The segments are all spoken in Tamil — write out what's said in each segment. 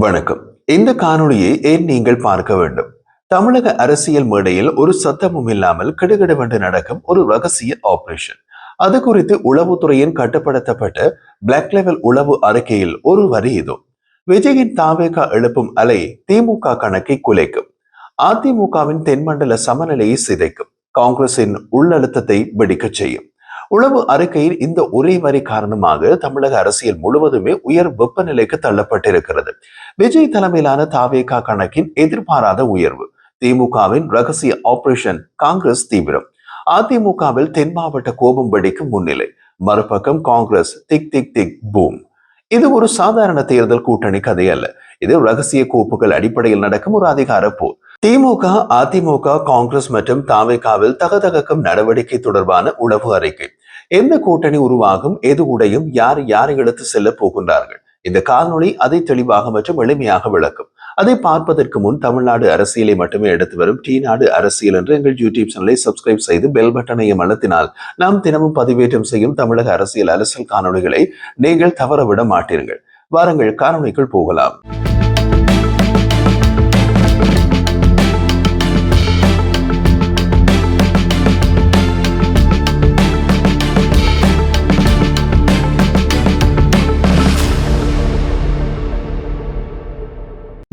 வணக்கம். இந்த காணொளியை ஏன் நீங்கள் பார்க்க வேண்டும்? தமிழக அரசியல் மேடையில் ஒரு சத்தமும் இல்லாமல் கிடுகிடுவென்று நடக்கும் ஒரு ரகசிய ஆபரேஷன் அது குறித்து உளவுத்துறையின் கட்டுப்படுத்தப்பட்ட பிளாக் லெவல் உளவு அறிக்கையில் ஒரு வரி இதோ. விஜயின் தாவேகா எழுப்பும் அலை திமுக கணக்கை குலைக்கும். அதிமுகவின் தென்மண்டல சமநிலையை சிதைக்கும். காங்கிரசின் உள்ளழுத்தத்தை வெடிக்கச் செய்யும். உளவு அறிக்கையில் இந்த ஒரே வரி காரணமாக தமிழக அரசியல் முழுவதுமே உயர் வெப்பநிலைக்கு தள்ளப்பட்டிருக்கிறது. விஜய் தலைமையிலான தாவேகா கணக்கின் எதிர்பாராத உயர்வு. திமுகவின் ரகசிய ஆபரேஷன் காங்கிரஸ் தீவிரம். அதிமுகவில் தென் மாவட்ட கோபம் வெடிக்கும் முன்னிலை. மறுபக்கம் காங்கிரஸ் திக் திக் திக் பூம். இது ஒரு சாதாரண தேர்தல் கூட்டணி கதை அல்ல. இது ரகசிய கோப்புகள் அடிப்படையில் நடக்கும் ஒரு அதிகார போர். திமுக அதிமுக காங்கிரஸ் மற்றும் தாவேகாவில் தகதகக்கும் நடவடிக்கை தொடர்பான உளவு அறிக்கை. எந்த கூட்டணி உருவாகும் எது உடையும் யார் யாரை எடுத்து செல்ல போகின்றார்கள்? இந்த காணொளி அதை தெளிவாக மற்றும் எளிமையாக விளக்கும். அதை பார்ப்பதற்கு முன் தமிழ்நாடு அரசியலை மட்டுமே எடுத்து வரும் டி நாடு அரசியல் என்று எங்கள் யூடியூப் சேனலை சப்ஸ்கிரைப் செய்து பெல் பட்டனையும் அழுத்தினால் நாம் தினமும் பதிவேற்றம் செய்யும் தமிழக அரசியல் அரசியல் காணொலிகளை நீங்கள் தவறவிட மாட்டீர்கள். வாருங்கள் காணொலிக்குள் போகலாம்.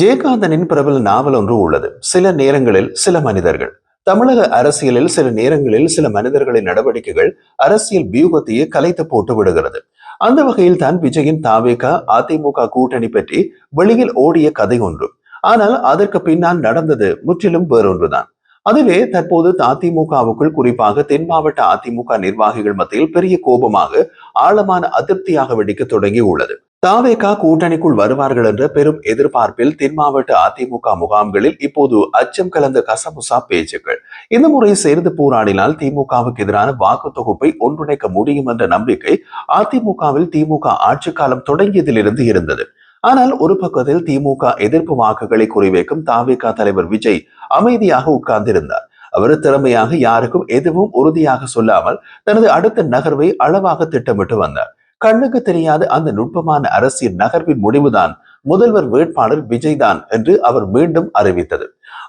ஜெயகாந்தனின் பிரபல நாவல் ஒன்று உள்ளது. சில நேரங்களில் சில மனிதர்கள். தமிழக அரசியலில் சில நேரங்களில் சில மனிதர்களின் நடவடிக்கைகள் அரசியல் வியூகத்தையே கலைத்து போட்டு விடுகிறது. அந்த வகையில் தான் விஜயின் தாவேக அதிமுக கூட்டணி பற்றி வெளியில் ஓடிய கதை ஒன்று. ஆனால் அதற்கு பின்னால் நடந்தது முற்றிலும் வேறொன்றுதான். அதுவே தற்போது அதிமுகவுக்குள் குறிப்பாக தென் மாவட்ட அதிமுக நிர்வாகிகள் மத்தியில் பெரிய கோபமாக ஆழமான அதிருப்தியாக வெடிக்க தொடங்கி உள்ளது தாவேகா கூட்டணிக்குள் வருவார்கள் என்ற பெரும் எதிர்பார்ப்பில் தென் மாவட்ட அதிமுக முகாம்களில் இப்போது அச்சம் கலந்த கசமுசா பேச்சுக்கள். இந்த முறை சேர்ந்து போராடினால் திமுகவுக்கு எதிரான வாக்கு தொகுப்பை ஒன்றிணைக்க முடியும் என்ற நம்பிக்கை அதிமுகவில் திமுக ஆட்சி காலம் தொடங்கியதிலிருந்து இருந்தது. ஆனால் ஒரு பக்கத்தில் திமுக எதிர்ப்பு வாக்குகளை குறிவைக்கும் தாவேகா தலைவர் விஜய் அமைதியாக உட்கார்ந்திருந்தார். அவர் திறமையாக யாருக்கும் எதுவும் உறுதியாக சொல்லாமல் தனது அடுத்த நகர்வை அளவாக திட்டமிட்டு வந்தார். கண்ணுக்கு தெரியாத அந்த நுட்பமான அரசியல் நகர்வின் முடிவுதான் முதல்வர் வேட்பாளர் விஜய் தான் என்று அவர் மீண்டும் அறிவித்தது.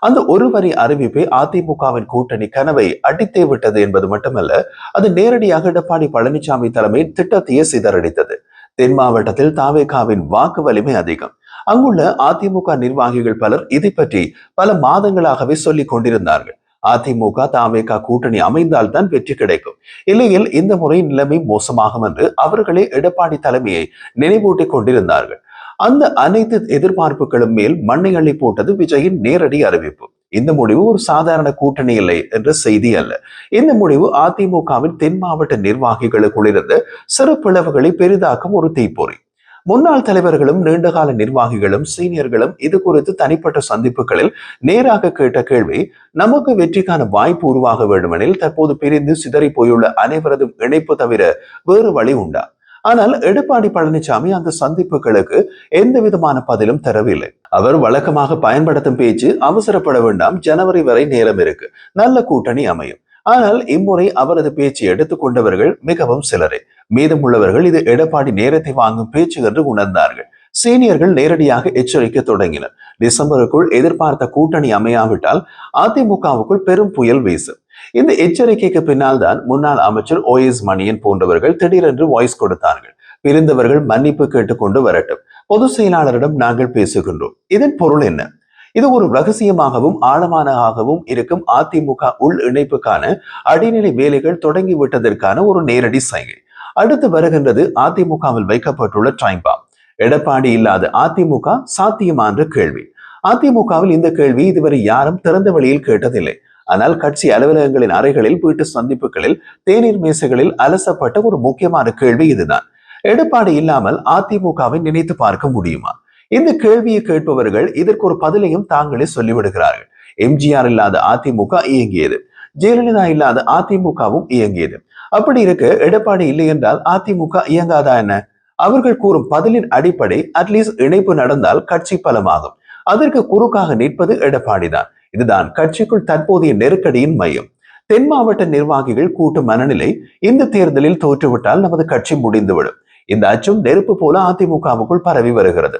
அந்த ஒரு வரி அறிவிப்பை அதிமுகவின் கூட்டணி கனவை அடித்தே விட்டது என்பது மட்டுமல்ல அது நேரடியாக எடப்பாடி பழனிசாமி தலைமை திட்டத்தையே சிதறடித்தது. தென் மாவட்டத்தில் தாவேகாவின் வாக்கு வலிமை அதிகம். அங்குள்ள அதிமுக நிர்வாகிகள் பலர் இதை பற்றி பல மாதங்களாகவே சொல்லிக் கொண்டிருந்தார்கள். அதிமுக தாவேகா கூட்டணி அமைந்தால்தான் வெற்றி கிடைக்கும். இல்லையில் இந்த முறை நிலைமை மோசமாகும் என்று அவர்களே எடப்பாடி தலைமையை நினைவூட்டிக் கொண்டிருந்தார்கள். அந்த அனைத்து எதிர்பார்ப்புகளும் மேல் மண்ணை அள்ளி போட்டது விஜயின் நேரடி அறிவிப்பு. இந்த முடிவு ஒரு சாதாரண கூட்டணி இல்லை என்ற செய்தி அல்ல. இந்த முடிவு அதிமுகவின் தென் மாவட்ட நிர்வாகிகளுக்குள் இருந்த சிறு பிளவுகளை பெரிதாக்கும் ஒரு தீப்பொறி. முன்னாள் தலைவர்களும் நீண்டகால நிர்வாகிகளும் சீனியர்களும் இது குறித்து தனிப்பட்ட சந்திப்புகளில் நேராக கேட்ட கேள்வி நமக்கு வெற்றிக்கான வாய்ப்பு உருவாக வேண்டுமெனில் தற்போது பிரிந்து சிதறி போயுள்ள அனைவரதும் இணைப்பு தவிர வேறு வழி உண்டா? ஆனால் எடப்பாடி பழனிசாமி அந்த சந்திப்புகளுக்கு எந்த விதமான பதிலும் தரவில்லை. அவர் வழக்கமாக பயன்படுத்தும் பேச்சு அவசரப்பட வேண்டாம் ஜனவரி வரை நேரம் இருக்கு. நல்ல கூட்டணி அமையும். ஆனால் இம்முறை அவரது பேச்சு எடுத்துக்கொண்டவர்கள் மிகவும் சிலரே. மீதமுள்ளவர்கள் இது எடப்பாடி நேரத்தை வாங்கும் பேச்சு என்று உணர்ந்தார்கள். சீனியர்கள் நேரடியாக எச்சரிக்க தொடங்கினர். டிசம்பருக்குள் எதிர்பார்த்த கூட்டணி அமையாவிட்டால் அதிமுகவுக்குள் பெரும் புயல் வீசும். இந்த எச்சரிக்கைக்கு பின்னால் தான் முன்னாள் அமைச்சர் ஓ எஸ் மணியன் போன்றவர்கள் திடீரென்று வாய்ஸ் கொடுத்தார்கள். பிரிந்தவர்கள் மன்னிப்பு கேட்டுக்கொண்டு வரட்டும். பொதுச் செயலாளரிடம் நாங்கள் பேசுகின்றோம். இதன் பொருள் என்ன? இது ஒரு ரகசியமாகவும் ஆழமானதாகவும் இருக்கும் அதிமுக உள் இணைப்புக்கான அடிநிலை வேலைகள் தொடங்கிவிட்டதற்கான ஒரு நேரடி சைகை. அடுத்து வருகின்றது அதிமுகவில் வைக்கப்பட்டுள்ள டைம் பாம் எடப்பாடி இல்லாத அதிமுக சாத்தியமா என்ற கேள்வி. அதிமுகவில் இந்த கேள்வி இதுவரை யாரும் திறந்த வழியில் கேட்டதில்லை. ஆனால் கட்சி அலுவலகங்களின் அறைகளில் வீட்டு சந்திப்புகளில் தேநீர் மேசைகளில் அலசப்பட்ட ஒரு முக்கியமான கேள்வி இதுதான். எடப்பாடி இல்லாமல் அதிமுகவை நினைத்து பார்க்க முடியுமா? இந்த கேள்வியை கேட்பவர்கள் இதற்கு ஒரு பதிலையும் தாங்களே சொல்லிவிடுகிறார்கள். எம்ஜிஆர் இல்லாத அதிமுக இயங்கியது. ஜெயலலிதா இல்லாத அதிமுகவும் இயங்கியது. அப்படி இருக்க எடப்பாடி இல்லை என்றால் அதிமுக இயங்காதா என்ன? அவர்கள் கூறும் பதிலின் அடிப்படை அட்லீஸ்ட் இணைப்பு நடந்தால் கட்சி பலமாகும். அதற்கு குறுக்காக நிற்பது எடப்பாடி தான் இதுதான் கட்சிக்குள் தற்போதைய நெருக்கடியின் மையம். தென் மாவட்ட நிர்வாகிகள் கூட்டு மனநிலை இந்த தேர்தலில் தோற்றுவிட்டால் நமது கட்சி முடிந்துவிடும். இந்த அச்சம் நெருப்பு போல அதிமுகவுக்குள் பரவி வருகிறது.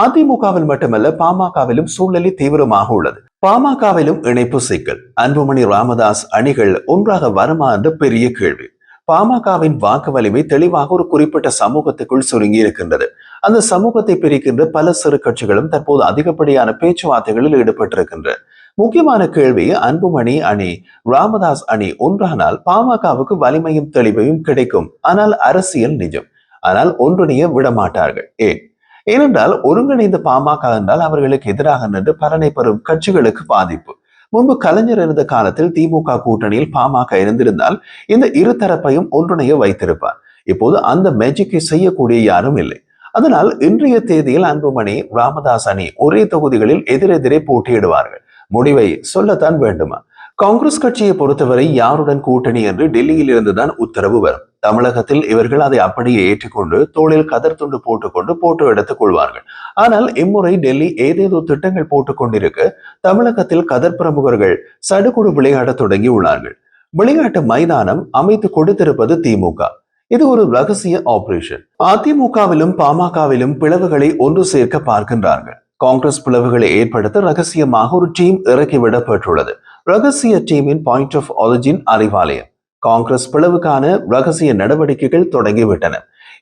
அதிமுகவில் மட்டுமல்ல பாமகவிலும் சூழ்நிலை தீவிரமாக உள்ளது. பாமகவிலும் இணைப்பு சிக்கல். அன்புமணி ராமதாஸ் அணிகள் ஒன்றாக வருமா என்ற பெரிய கேள்வி. பாமகவின் வாக்கு வலிமை தெளிவாக ஒரு குறிப்பிட்ட சமூகத்துக்குள் சுருங்கி இருக்கின்றது. அந்த சமூகத்தை பிரிக்கின்ற பல சிறு கட்சிகளும் தற்போது அதிகப்படியான பேச்சுவார்த்தைகளில் ஈடுபட்டிருக்கின்றன. முக்கியமான கேள்வி அன்புமணி அணி ராமதாஸ் அணி ஒன்றானால் பாமகவுக்கு வலிமையும் தெளிவையும் கிடைக்கும். ஆனால் அரசியல் நிஜம். ஆனால் ஒன்றிணைய விடமாட்டார்கள். ஏன்? ஏனென்றால் ஒருங்கிணைந்த பாமக என்றால் அவர்களுக்கு எதிராக நின்று பலனை பெறும் கட்சிகளுக்கு பாதிப்பு. முன்பு கலைஞர் இருந்த காலத்தில் திமுக கூட்டணியில் பாமக இருந்திருந்தால் இந்த இரு தரப்பையும் ஒன்றிணைய வைத்திருப்பார். இப்போது அந்த மேஜிக்கை செய்யக்கூடிய யாரும் இல்லை. அதனால் இன்றைய தேதியில் அன்புமணி ராமதாஸ் அணி ஒரே தொகுதிகளில் எதிரெதிரே போட்டியிடுவார்கள். முடிவை சொல்லத்தான் வேண்டுமா? காங்கிரஸ் கட்சியை பொறுத்தவரை யாருடன் கூட்டணி என்று டெல்லியில் இருந்துதான் உத்தரவு வரும். தமிழகத்தில் இவர்கள் அதை அப்படியே ஏற்றுக்கொண்டு தோளில் கதர் துண்டு போட்டுக்கொண்டு போட்டோ எடுத்துக் கொள்வார்கள். ஆனால் இம்முறை டெல்லி ஏதேதோ திட்டங்கள் போட்டுக் கொண்டிருக்க தமிழகத்தில் கதர் பிரமுகர்கள் சடுகுடு விளையாட தொடங்கி உள்ளார்கள். விளையாட்டு மைதானம் அமைத்து கொடுத்திருப்பது திமுக. இது ஒரு ரகசிய ஆபரேஷன் அதிமுகவிலும் பாமகவிலும் பிளவுகளை ஒன்று சேர்க்க பார்க்கின்றார்கள். காங்கிரஸ் பிளவுகளை ஏற்படுத்த ரகசியமாக ஒரு டீம் இறக்கிவிடப்பட்டுள்ளது ரகசிய டீமின் point of origin Arivalayam. Congress பிளவுக்கான ரகசிய நடவடிக்கைகள் தொடங்கிவிட்டன.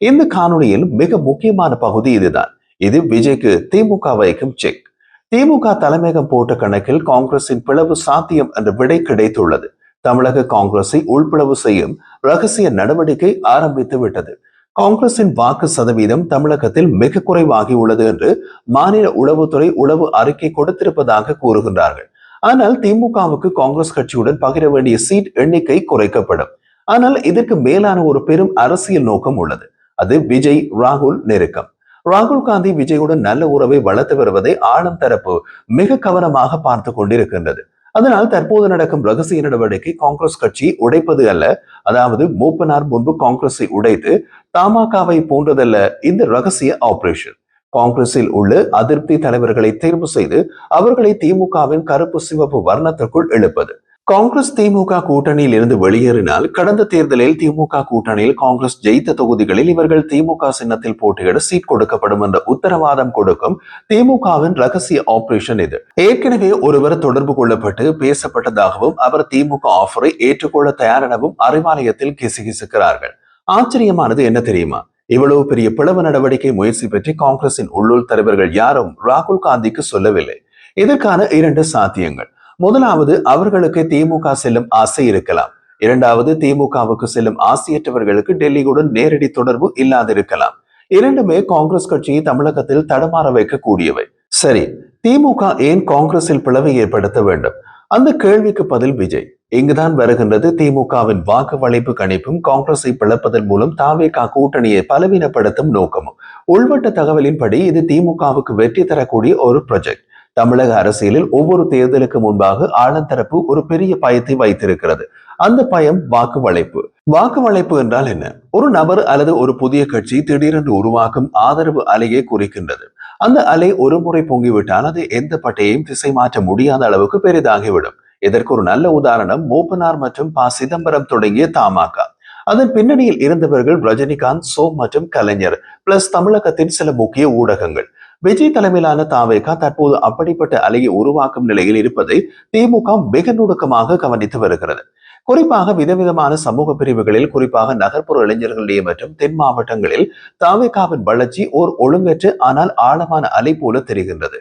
இந்த காணொலியில் மிக முக்கியமான பகுதி இதுதான். இது விஜய்க்கு திமுக வைக்கும் செக் திமுக தலைமையகம் போட்ட கணக்கில் காங்கிரசின் பிளவு சாத்தியம் என்ற விடை கிடைத்துள்ளது. தமிழக காங்கிரஸை உள்பிளவு செய்யும் ரகசிய நடவடிக்கை ஆரம்பித்து விட்டது காங்கிரசின் வாக்கு சதவீதம் தமிழகத்தில் மிக குறைவாகி உள்ளது என்று மாநில உளவுத்துறை உளவு அறிக்கை கொடுத்திருப்பதாக கூறுகின்றார்கள். ஆனால் திமுகவுக்கு காங்கிரஸ் கட்சியுடன் பகிர வேண்டிய சீட் எண்ணிக்கை குறைக்கப்படும். ஆனால் இதற்கு மேலான ஒரு பெரும் அரசியல் நோக்கம் உள்ளது. அது விஜய் ராகுல் நெருக்கம். ராகுல் காந்தி விஜயுடன் நல்ல உறவை வளர்த்து வருவதை ஆளும் தரப்பு மிக கவனமாக பார்த்து கொண்டிருக்கின்றது. அதனால் தற்போது நடக்கும் ரகசிய நடவடிக்கை காங்கிரஸ் கட்சி உடைப்பது அல்ல. அதாவது மூப்பனார் முன்பு காங்கிரஸை உடைத்து தமாகவை போன்றதல்ல இந்த ரகசிய ஆபரேஷன். காங்கிரஸில் உள்ள அதிருப்தி தலைவர்களை தேர்வு செய்து அவர்களை திமுகவின் கருப்பு சிவப்பு வர்ணத்திற்குள் எழுப்பது. காங்கிரஸ் திமுக கூட்டணியில் இருந்து வெளியேறினால் கடந்த தேர்தலில் திமுக கூட்டணியில் காங்கிரஸ் ஜெயித்த தொகுதிகளில் இவர்கள் திமுக சின்னத்தில் போட்டியிட சீட் கொடுக்கப்படும் என்ற உத்தரவாதம் கொடுக்கும் திமுகவின் ரகசிய ஆபரேஷன் இது. ஏற்கனவே ஒருவர் தொடர்பு கொள்ளப்பட்டு பேசப்பட்டதாகவும் அவர் திமுக ஆஃபரை ஏற்றுக்கொள்ள தயாரெனவும் அறிவாலயத்தில் கிசுகிசுக்கிறார்கள். ஆச்சரியமானது என்ன தெரியுமா? இவ்வளவு பெரிய பிளவு நடவடிக்கை முயற்சி பற்றி காங்கிரசின் உள்ளூர் தலைவர்கள் யாரும் ராகுல் காந்திக்கு சொல்லவில்லை. இதற்கான இரண்டு சாத்தியங்கள். முதலாவது அவர்களுக்கு திமுக செல்லும் ஆசை இருக்கலாம். இரண்டாவது திமுகவுக்கு செல்லும் ஆசையற்றவர்களுக்கு டெல்லியுடன் நேரடி தொடர்பு இல்லாதிருக்கலாம். இரண்டுமே காங்கிரஸ் கட்சியை தமிழகத்தில் தடமாற வைக்கக்கூடியவை. சரி திமுக ஏன் காங்கிரஸில் பிளவை ஏற்படுத்த வேண்டும்? அந்த கேள்விக்கு பதில் விஜய். இங்குதான் வருகின்றது திமுகவின் வாக்கு வளைப்பு கணிப்பும் காங்கிரஸை பிளப்பதன் மூலம் தாவேகா கூட்டணியை பலவீனப்படுத்தும் நோக்கமும். உள்வட்ட தகவலின்படி இது திமுகவுக்கு வெற்றி தரக்கூடிய ஒரு ப்ரொஜெக்ட் தமிழக அரசியலில் ஒவ்வொரு தேர்தலுக்கு முன்பாக ஆழந்தரப்பு ஒரு பெரிய பயத்தை வைத்திருக்கிறது. அந்த பயம் வாக்கு வளைப்பு வாக்கு வளைப்பு என்றால் என்ன? ஒரு நபர் அல்லது ஒரு புதிய கட்சி திடீரென்று உருவாக்கும் ஆதரவு அலையை குறிக்கின்றது. அந்த அலை ஒரு முறை பொங்கிவிட்டால் அது எந்த பட்டையையும் திசை மாற்ற முடியாத அளவுக்கு பெரிதாகிவிடும். இதற்கு ஒரு நல்ல உதாரணம் மூப்பனார் மற்றும் ப. சிதம்பரம் தொடங்கிய தமாகா அதன் பின்னணியில் இருந்தவர்கள் ரஜினிகாந்த் சோ மற்றும் கலைஞர் பிளஸ் தமிழகத்தின் சில முக்கிய ஊடகங்கள். விஜய் தலைமையிலான தாவேகா தற்போது அப்படிப்பட்ட அலையை உருவாக்கும் நிலையில் இருப்பதை திமுக மிக நுணுக்கமாக கவனித்து வருகிறது. குறிப்பாக விதவிதமான சமூக பிரிவுகளில் குறிப்பாக நகர்ப்புற இளைஞர்களிடையே மற்றும் தென் மாவட்டங்களில் தாவேகாவின் வளர்ச்சி ஓர் ஒழுங்கற்று ஆனால் ஆழமான அலை போல தெரிகின்றது.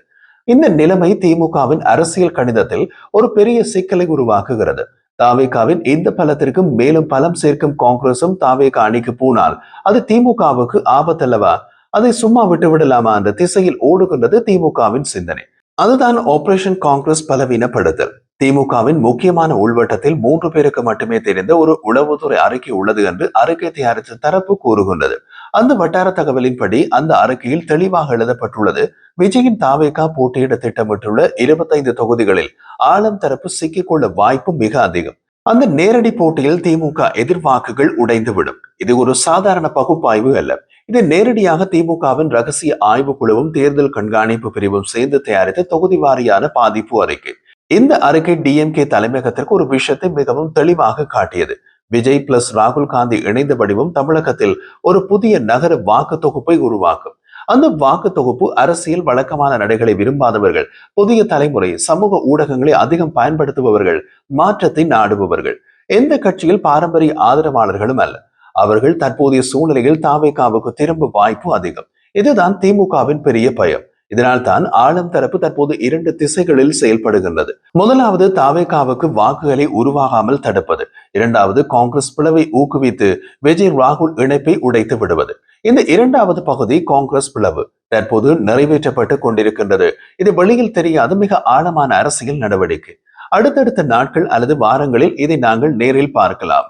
இந்த நிலைமை திமுகவின் அரசியல் கணிதத்தில் ஒரு பெரிய சிக்கலை உருவாக்குகிறது. தாவேகாவின் இந்த பலத்திற்கும் மேலும் பலம் சேர்க்கும் காங்கிரசும் தாவேகா அணிக்கு போனால் அது திமுகவுக்கு ஆபத்தல்லவா? அதை சும்மா விட்டு விடலாமா என்ற திசையில் ஓடுகின்றது திமுகவின் சிந்தனை. அதுதான் ஆபரேஷன் காங்கிரஸ் பலவீனப்படுத்தல். திமுகவின் முக்கியமான உள்வட்டத்தில் மூன்று பேருக்கு மட்டுமே தெரிந்த ஒரு உளவுத்துறை அறிக்கை உள்ளது என்று அறிக்கை தயாரித்த தரப்பு கூறுகின்றது. அந்த வட்டார தகவலின்படி அந்த அறிக்கையில் தெளிவாக எழுதப்பட்டுள்ளது விஜயின் தாவேகா போட்டியிட திட்டமிட்டுள்ள இருபத்தைந்து தொகுதிகளில் ஆளும் தரப்பு சிக்கிக்கொள்ள வாய்ப்பு மிக அதிகம். அந்த நேரடி போட்டியில் திமுக எதிர்வாக்குகள் உடைந்துவிடும். இது ஒரு சாதாரண பகுப்பாய்வு அல்ல. இது நேரடியாக திமுகவின் ரகசிய ஆய்வு குழுவும் தேர்தல் கண்காணிப்பு பிரிவும் சேர்ந்து தயாரித்த தொகுதி வாரியான பாதிப்பு அறிக்கை. இந்த அறிக்கை டிஎம்கே தலைமையகத்திற்கு ஒரு விஷயத்தை மிகவும் தெளிவாக காட்டியது. விஜய் பிளஸ் ராகுல் காந்தி இணைந்த வடிவம் தமிழகத்தில் ஒரு புதிய நகர வாக்கு தொகுப்பை உருவாக்கும். அந்த வாக்கு தொகுப்பு அரசியல் வழக்கமான நடைகளை விரும்பாதவர்கள் புதிய தலைமுறை சமூக ஊடகங்களை அதிகம் பயன்படுத்துபவர்கள் மாற்றத்தை நாடுபவர்கள். எந்த கட்சியில் பாரம்பரிய ஆதரவாளர்களும் அல்ல. அவர்கள் தற்போதைய சூழ்நிலையில் தாவேகாவுக்கு திரும்ப வாய்ப்பு அதிகம். இதுதான் திமுகவின் பெரிய பயம். இதனால் தான் ஆளும் தரப்பு தற்போது இரண்டு திசைகளில் செயல்படுகின்றது. முதலாவது தாவேகாவுக்கு வாக்குகளை உருவாகாமல் தடுப்பது. இரண்டாவது காங்கிரஸ் பிளவை ஊக்குவித்து விஜய் ராகுல் இணைப்பை உடைத்து விடுவது. இந்த இரண்டாவது பகுதி காங்கிரஸ் பிளவு தற்போது நிறைவேற்றப்பட்டு கொண்டிருக்கின்றது. இது வெளியில் தெரியாத மிக ஆழமான அரசியல் நடவடிக்கை. அடுத்தடுத்த நாட்கள் அல்லது வாரங்களில் இதை நாங்கள் நேரில் பார்க்கலாம்.